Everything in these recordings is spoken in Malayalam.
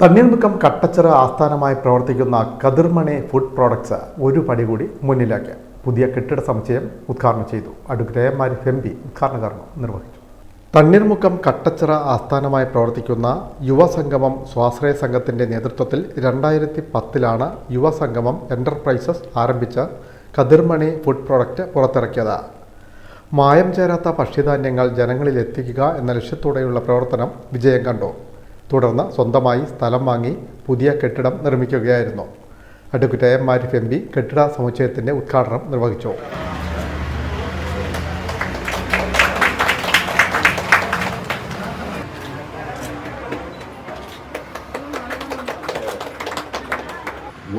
തണ്ണീർമുക്കം കട്ടച്ചിറ ആസ്ഥാനമായി പ്രവർത്തിക്കുന്ന കതിർമണി ഫുഡ് പ്രോഡക്ട്സ് ഒരു പടി കൂടി മുന്നിലാക്കി പുതിയ കെട്ടിട സമുച്ചയം ഉദ്ഘാടനം ചെയ്തു. Advocate M Arif M P ഉദ്ഘാടന കർമ്മം നിർവഹിച്ചു. തണ്ണീർമുക്കം കട്ടച്ചിറ ആസ്ഥാനമായി പ്രവർത്തിക്കുന്ന യുവസംഗമം സ്വാശ്രയ സംഘത്തിന്റെ നേതൃത്വത്തിൽ രണ്ടായിരത്തി പത്തിലാണ് യുവസംഗമം എന്റർപ്രൈസസ് ആരംഭിച്ച കതിർമണി ഫുഡ് പ്രോഡക്റ്റ് പുറത്തിറക്കിയത്. മായം ചേരാത്ത ഭക്ഷ്യധാന്യങ്ങൾ ജനങ്ങളിൽ എത്തിക്കുക എന്ന ലക്ഷ്യത്തോടെയുള്ള പ്രവർത്തനം വിജയം കണ്ടു. തുടർന്ന് സ്വന്തമായി സ്ഥലം വാങ്ങി പുതിയ കെട്ടിടം നിർമ്മിക്കുകയായിരുന്നു. Advocate M Arif M P കെട്ടിട സമുച്ചയത്തിന്റെ ഉദ്ഘാടനം നിർവഹിച്ചു.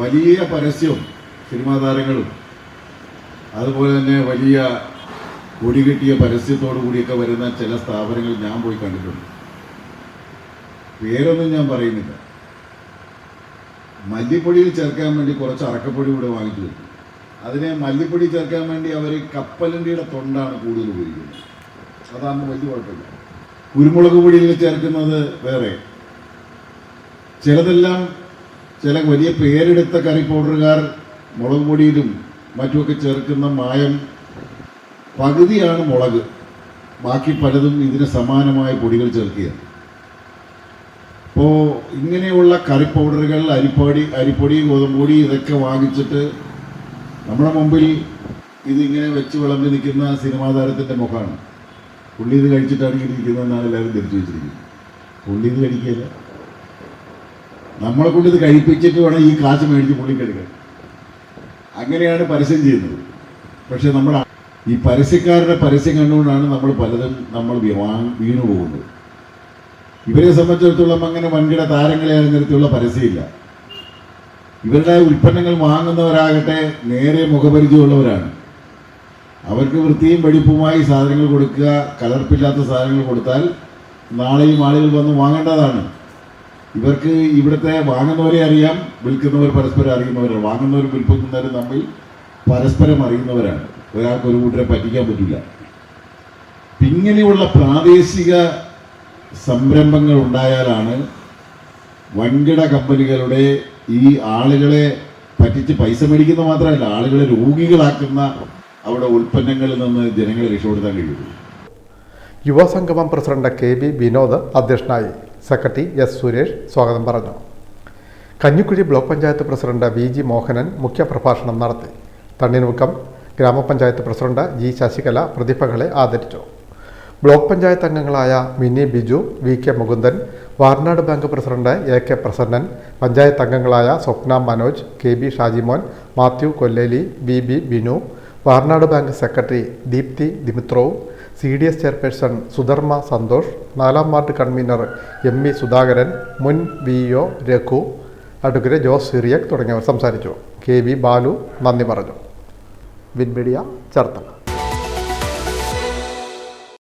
വലിയ പരസ്യവും സിനിമാ താരങ്ങളും അതുപോലെ തന്നെ വലിയ കൊടി പരസ്യത്തോടു കൂടിയൊക്കെ വരുന്ന ചില സ്ഥാപനങ്ങൾ ഞാൻ പോയി കണ്ടിട്ടുണ്ട്. പേരൊന്നും ഞാൻ പറയുന്നില്ല. മല്ലിപ്പൊടിയിൽ ചേർക്കാൻ വേണ്ടി കുറച്ച് അറക്കപ്പൊടി കൂടെ വാങ്ങിച്ചു വെക്കും അതിനെ മല്ലിപ്പൊടി ചേർക്കാൻ വേണ്ടി അവർ കപ്പലണ്ടിയുടെ തൊണ്ടാണ് കൂടുതൽ ഉപയോഗിക്കുന്നത്. അതാണ് വലിയ കുഴപ്പമില്ല. കുരുമുളക് പൊടിയിൽ ചേർക്കുന്നത് വേറെ. ചിലതെല്ലാം ചില വലിയ പേരെടുത്ത കറി പൗഡറുകാർ മുളക് പൊടിയിലും മറ്റുമൊക്കെ ചേർക്കുന്ന മായം. പകുതിയാണ് മുളക്. ബാക്കി പലതും ഇതിന് സമാനമായ പൊടികൾ ചേർക്കുക അപ്പോൾ ഇങ്ങനെയുള്ള കറി പൗഡറുകൾ അരിപ്പൊടി അരിപ്പൊടി ഗോതമ്പൊടി ഇതൊക്കെ വാങ്ങിച്ചിട്ട് നമ്മുടെ മുമ്പിൽ ഇതിങ്ങനെ വെച്ച് വിളമ്പി നിൽക്കുന്ന സിനിമാ താരത്തിന്റെ മുഖമാണ്. പുള്ളി ഇത് കഴിച്ചിട്ടാണ് ഇങ്ങനെ ഇരിക്കുന്നതെന്നാണ് എല്ലാവരും ധരിച്ചു വെച്ചിരിക്കുന്നത്. പുള്ളി ഇത് കഴിക്കില്ല നമ്മളെ കൊണ്ട് ഇത് കഴിപ്പിച്ചിട്ട് വേണം ഈ കാശ് മേടിച്ച് പുള്ളിക്കെടുക്കാൻ അങ്ങനെയാണ് പരസ്യം ചെയ്യുന്നത്. പക്ഷേ നമ്മൾ ഈ പരസ്യക്കാരുടെ പരസ്യം കണ്ടുകൊണ്ടാണ് നമ്മൾ പലതും നമ്മൾ വീണു പോകുന്നത് ഇവരെ സംബന്ധിച്ചിടത്തോളം അങ്ങനെ വൻകിട താരങ്ങളെ നിരത്തിയുള്ള പരസ്യമില്ല. ഇവരുടെ ഉൽപ്പന്നങ്ങൾ വാങ്ങുന്നവരാകട്ടെ നേരെ മുഖപരിചയമുള്ളവരാണ്. അവർക്ക് വൃത്തിയും വെടിപ്പുമായി സാധനങ്ങൾ കൊടുക്കുക കലർപ്പില്ലാത്ത സാധനങ്ങൾ കൊടുത്താൽ നാളെയും ആളുകൾ വന്ന് വാങ്ങേണ്ടതാണ്. ഇവർക്ക് ഇവിടുത്തെ വാങ്ങുന്നവരെ അറിയാം വിൽക്കുന്നവർ പരസ്പരം അറിയുന്നവരാണ്. വാങ്ങുന്നവരും വിൽക്കുന്നവരും തമ്മിൽ പരസ്പരം അറിയുന്നവരാണ്. ഒരാൾക്ക് ഒരു കൂട്ടരെ പറ്റിക്കാൻ പറ്റില്ല. ഇങ്ങനെയുള്ള പ്രാദേശിക സംരംഭങ്ങൾ ഉണ്ടായാലാണ് വൻകിട കമ്പനികളുടെ ഈ ആളുകളെ പറ്റിച്ച് പൈസ മേടിക്കുന്ന മാത്രമല്ല ആളുകളെ രോഗികളാക്കുന്ന അവിടെ ഉൽപ്പന്നങ്ങളിൽ നിന്ന് ജനങ്ങളെ രക്ഷപ്പെടുത്താൻ കഴിയുള്ളൂ. യുവസംഗമം പ്രസിഡന്റ് കെ ബി വിനോദ് അധ്യക്ഷനായി സെക്രട്ടറി എസ് സുരേഷ് സ്വാഗതം പറഞ്ഞു. Kanjikuzhi block panchayat president V G Mohanan മുഖ്യപ്രഭാഷണം നടത്തി. തണ്ണിനുക്കം ഗ്രാമപഞ്ചായത്ത് പ്രസിഡന്റ് ജി ശശികല പ്രതിഭകളെ ആദരിച്ചു. ബ്ലോക്ക് പഞ്ചായത്ത് അംഗങ്ങളായ Mini Biju V K Mukundan Varanad bank president A K Prasannan panchayat അംഗങ്ങളായ Swapna Manoj K B Shajimon Mathew Kolleli B B Binu Varanad bank secretary Deepthi Dimitrov C D S chairperson Sudharma Santhosh നാലാം ward convener M E Sudhakaran മുൻ V O Raghu advocate Jose Cyriac തുടങ്ങിയവർ സംസാരിച്ചു. കെ വി ബാലു നന്ദി പറഞ്ഞു. വിൻമീഡിയ ചേർത്തല.